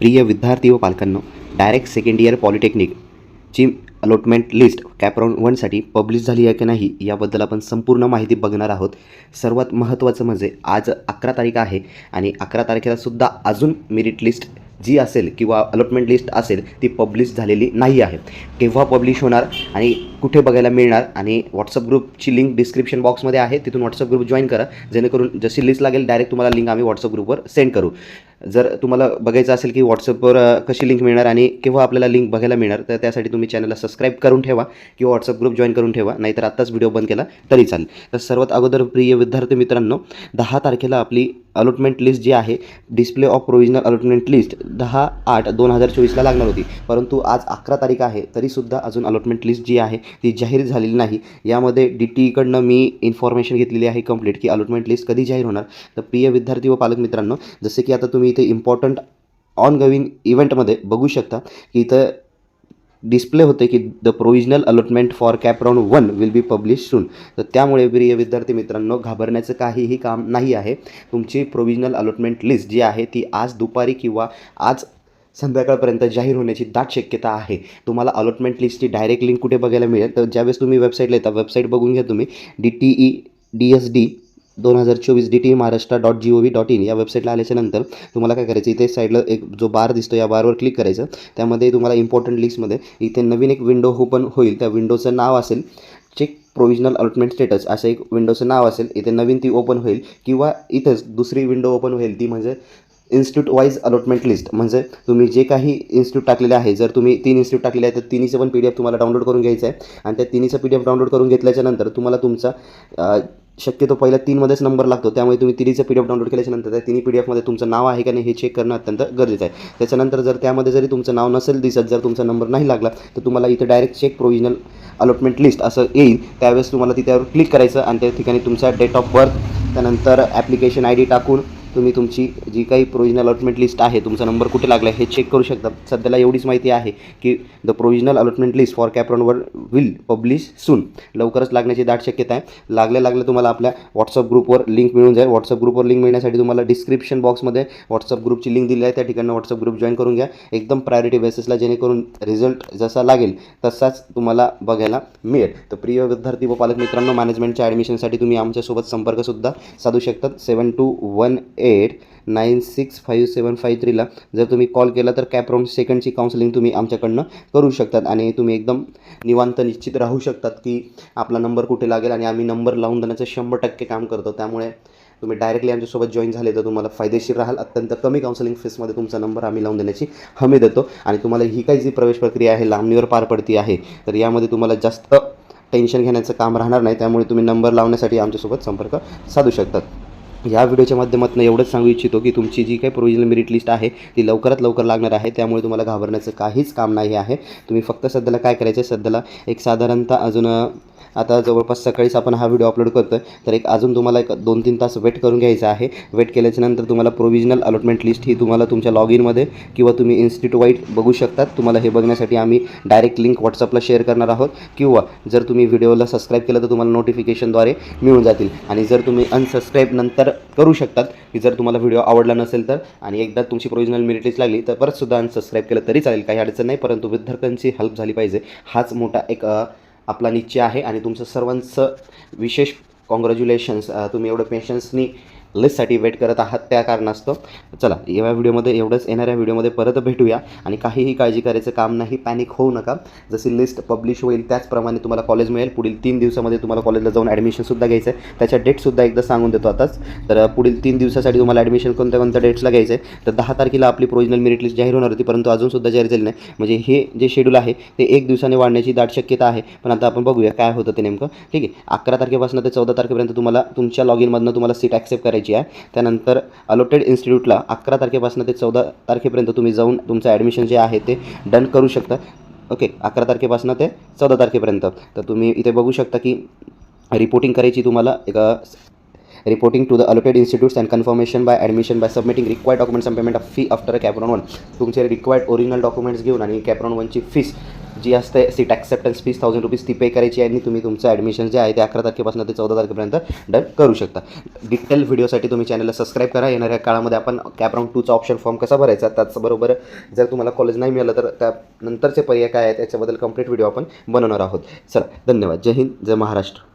प्रिय विद्यार्थी व पालकांनो डायरेक्ट सेकंड इयर पॉलिटेक्निकची अलॉटमेंट लिस्ट कॅपराऊंड वनसाठी पब्लिश झाली आहे की नाही याबद्दल आपण संपूर्ण माहिती बघणार आहोत. सर्वात महत्त्वाचं म्हणजे आज अकरा तारीख आहे आणि अकरा तारखेला सुद्धा अजून मेरिट लिस्ट जी असेल किंवा अलॉटमेंट लिस्ट असेल ती पब्लिश झालेली नाही आहे. केव्हा पब्लिश होणार आणि कुठे बघायला मिळणार आणि व्हॉट्सअप ग्रुपची लिंक डिस्क्रिप्शन बॉक्समध्ये आहे. तिथून व्हॉट्सअप ग्रुप जॉईन करा. जेणेकरून जशी लिस्ट लागेल डायरेक्ट तुम्हाला लिंक आम्ही व्हॉट्सअप ग्रुपवर सेंड करू. जर तुम्हाला बघायचं असेल की व्हॉट्सअपवर कशी लिंक मिळणार आणि केव्हा आपल्याला लिंक बघायला मिळणार तर त्यासाठी तुम्ही चॅनलला सबस्क्राईब करून ठेवा किंवा व्हॉट्सअप ग्रुप जॉईन करून ठेवा. नाहीतर आत्ताच व्हिडिओ बंद केला तरी चालेल. तर सर्वात अगोदर प्रिय विद्यार्थी मित्रांनो दहा तारखेला आपली अलॉटमेंट लिस्ट जी आहे display of provisional allotment list दहा आठ दोन हजार चोवीसला लागणार होती. परंतु आज अकरा तारीख आहे तरीसुद्धा अजून अलॉटमेंट लिस्ट जी आहे ती जाहीर झालेली नाही. यामध्ये डी टीकडनं मी इन्फॉर्मेशन घेतलेली आहे कंप्लीट की अलॉटमेंट लिस्ट कधी जाहीर होणार? तर प्रिय विद्यार्थी व पालक मित्रांनो जसे की आता तुम्ही इथे इम्पॉर्टंट ऑन गविंग इव्हेंटमध्ये बघू शकता की इथं डिस्प्ले होते की the provisional allotment for CAP round one will be publish soon तर त्यामुळे प्रिय विद्यार्थी मित्रांनो घाबरण्याचं काहीही काम नाही आहे. तुमची प्रोविजनल अलॉटमेंट लिस्ट जी आहे ती आज दुपारी किंवा आज संध्याकाळपर्यंत जाहीर होण्याची दाट शक्यता आहे. तुम्हाला अलॉटमेंट लिस्टची डायरेक्ट लिंक कुठे बघायला मिळेल? तर ज्यावेळेस तुम्ही वेबसाईटला येता वेबसाईट बघून घ्या तुम्ही. D T E D S D दोन हजार चोवीस D T Maharashtra dot G O V dot in या वेबसाईटला आल्याच्यानंतर तुम्हाला काय करायचं? इथे साईडला एक जो बार दिसतो या बारवर क्लिक करायचं. त्यामध्ये तुम्हाला इम्पॉर्टंट लिस्टमध्ये इथे नवीन एक विंडो ओपन होईल. त्या विंडोचं नाव असेल चेक प्रोविजनल अलॉटमेंट स्टेटस असं एक विंडोचं नाव असेल. इथे नवीन ती ओपन होईल. किंवा इथंच दुसरी विंडो ओपन होईल. ती म्हणजे इन्स्टिट्यूट वाईज अलॉटमेंट लिस्ट म्हणजे तुम्ही जे काही इन्स्टिट्यूट टाकलेले आहे जर तुम्ही तीन इन्स्टिट्यूट टाकलेले आहे तर तिन्हीचं पण पी डी एफ तुम्हाला डाउनलोड करून घ्यायचं आहे. आणि त्या तिन्हीचं पी डी एफ डाउनलोड करून घेतल्याच्यानंतर तुम्हाला तुमचा शक्यतो पहिल्या तीनमध्येच नंबर लागतो. त्यामुळे तुम्ही तिन्हीचं पी डी एफ डाउनलोड केल्याच्यानंतर त्या तिन्ही पी डी एफमध्ये तुमचं नाव आहे का नाही हे चेक करणं अत्यंत गरजेचं आहे. त्याच्यानंतर जर त्यामध्ये जरी तुमचं नाव नसेल दिसत जर तुमचा नंबर नाही लागला तर तुम्हाला इथं direct check provisional allotment list असं येईल. त्यावेळेस तुम्हाला तिथ्यावर क्लिक करायचं आणि त्या ठिकाणी तुमचा डेट ऑफ बर्थ त्यानंतर ॲप्लिकेशन आय डी टाकून तुम्ही तुमची जी काही प्रोविजनल अलॉटमेंट लिस्ट आहे तुमचा नंबर कुठे लागला आहे हे चेक करू शकता. सध्याला एवढीच माहिती आहे की the provisional allotment list for कॅपराऊंडवर will publish soon लवकरच लागण्याची दाट शक्यता आहे. लागल्या लागल्या तुम्हाला आपल्या व्हॉट्सअप ग्रुपवर लिंक मिळून जाईल. व्हॉट्सअप ग्रुपवर लिंक मिळण्यासाठी तुम्हाला डिस्क्रिप्शन बॉक्समध्ये व्हॉट्सअप ग्रुपची लिंक दिली आहे. त्या ठिकाणी व्हॉट्सअप ग्रुप जॉईन करून घ्या. एकदम प्रायोरिटी बेसिसला जेणेकरून रिझल्ट जसा लागेल तसाच तुम्हाला बघायला मिळेल. तर प्रिय विद्यार्थी व पालक मित्रांनो मॅनेजमेंटच्या ॲडमिशनसाठी तुम्ही आमच्यासोबत संपर्कसुद्धा साधू शकतात. Seven two one eight nine six five seven five थ्रीला जर तुम्ही कॉल केला तर कॅप सेकंडची काउन्सिलिंग तुम्ही आमच्याकडनं करू शकतात आणि तुम्ही एकदम निवांत निश्चित राहू शकतात की आपला नंबर कुठे लागेल आणि आम्ही नंबर लावून देण्याचं शंभर टक्के काम करतो. त्यामुळे तुम्ही डायरेक्टली आमच्यासोबत जॉईन झाले तर तुम्हाला फायदेशीर राहाल. अत्यंत कमी काउन्सिलिंग फीसमध्ये तुमचा नंबर आम्ही लावून देण्याची हमी देतो. आणि तुम्हाला ही काही जी प्रवेश प्रक्रिया आहे लांबणीवर पार पडती आहे तर यामध्ये तुम्हाला जास्त टेन्शन घेण्याचं काम राहणार नाही. त्यामुळे तुम्ही नंबर लावण्यासाठी आमच्यासोबत संपर्क साधू शकतात. या व्हिडिओच्या माध्यमातून एवढंच सांगू इच्छितो की तुमची जी काही प्रोविजनल मेरिट लिस्ट आहे ती लवकरात लवकर लागणार आहे. त्यामुळे तुम्हाला घाबरण्याचं काहीच काम नाही आहे. तुम्ही फक्त सध्याला काय करायचं आहे? सध्याला एक साधारणतः अजून आता जवळपास सकाळीच आपण हा व्हिडिओ अपलोड करतो आहे तर एक अजून तुम्हाला एक दोन तीन तास वेट करून घ्यायचं आहे. वेट केल्याच्यानंतर तुम्हाला प्रोव्हिजनल अलॉटमेंट लिस्ट ही तुम्हाला तुमच्या लॉग इनमध्ये किंवा तुम्ही इन्स्टिट्यूट वाईट बघू शकतात. तुम्हाला हे बघण्यासाठी आम्ही डायरेक्ट लिंक व्हॉट्सअपला शेअर करणार आहोत. किंवा जर तुम्ही व्हिडिओला सबस्क्राईब केलं तर तुम्हाला नोटिफिकेशनद्वारे मिळून जातील. आणि जर तुम्ही अनसबस्क्राईब नंतर करू शकतात. की जर तुम्हाला व्हिडिओ आवडला नसेल तर. आणि एकदा तुमची प्रोविजनल मेरिट लिस्ट लागली तर परतसुद्धा अनसबस्क्राईब केलं तरी चालेल. काही अडचण नाही परंतु विद्यार्थ्यांची हेल्प झाली पाहिजे. हाच मोठा एक आपला निश्चय आहे. आणि तुमचं सर्वांचं विशेष कॉंग्रॅच्युलेशन्स तुम्ही एवढं पेशन्सनी लिस्टसाठी वेट करत आहात त्या कारणास्तव. चला या व्हिडिओमध्ये एवढंच. येणाऱ्या व्हिडिओमध्ये परत भेटूया. आणि काहीही काळजी करायचं काम नाही पॅनिक होऊ नका. जशी लिस्ट पब्लिश होईल त्याचप्रमाणे तुम्हाला कॉलेज मिळेल. पुढील तीन दिवसामध्ये तुम्हाला कॉलेजला जाऊन ॲडमिशनसुद्धा घ्यायचं आहे त्याच्या डेटसुद्धा एकदा सांगून देतो आताच. तर पुढील तीन दिवसासाठी तुम्हाला ॲडमिशन कोणत्या कोणत्या डेट्सला घ्यायचं आहे तर दहा तारखेला आपली प्रोव्हिजनल मेरिट लिस्ट जाहीर होणार होती परंतु अजूनसुद्धा जाहीर झाली नाही. म्हणजे हे जे शेड्यूल आहे ते एक दिवसाने वाढण्याची दाट शक्यता आहे. पण आता आपण बघूया काय होतं ते नेमकं. ठीक आहे. अकरा तारखेपासून ते चौदा तारखेपर्यंत तुम्हाला तुमच्या लॉग इनमधनं तुम्हाला सीट ॲक्सेप्ट करायची आहे. त्यानंतर अलोटेड इन्स्टिट्यूटला अकरा तारखेपासून ते चौदा तारखेपर्यंत तुम्ही जाऊन तुमचं ॲडमिशन जे आहे ते डन करू शकता. ओके अकरा तारखेपासून ते चौदा तारखेपर्यंत. तर तुम्ही इथे बघू शकता की रिपोर्टिंग करायची तुम्हाला एक reporting to the allotted institutes and confirmation by admission by submitting required documents and payment of fee after CAP round one तुमचे रिक्वायर्ड ओरिजिनल डॉक्युमेंट्स घेऊन आणि कॅप्रॉन वनची फीस जी असते seat acceptance fees thousand rupees ती pay करायची आहे आणि तुम्ही तुमचं ॲडमिशन जे आहे ते अकरा तारखेपासून ते चौदा तारखेपर्यंत डन करू शकता. डिटेल व्हिडिओसाठी तुम्ही चॅनलला सबस्क्राईब करा. येणाऱ्या काळामध्ये आपण कॅप्रॉन टूचा ऑप्शन फॉर्म कसा भरायचा त्याचबरोबर जर तुम्हाला कॉलेज नाही मिळालं तर त्यानंतरचे पर्याय काय आहेत त्याच्याबद्दल कंप्लीट व्हिडिओ आपण बनवणार आहोत. चला धन्यवाद. जय हिंद जय महाराष्ट्र.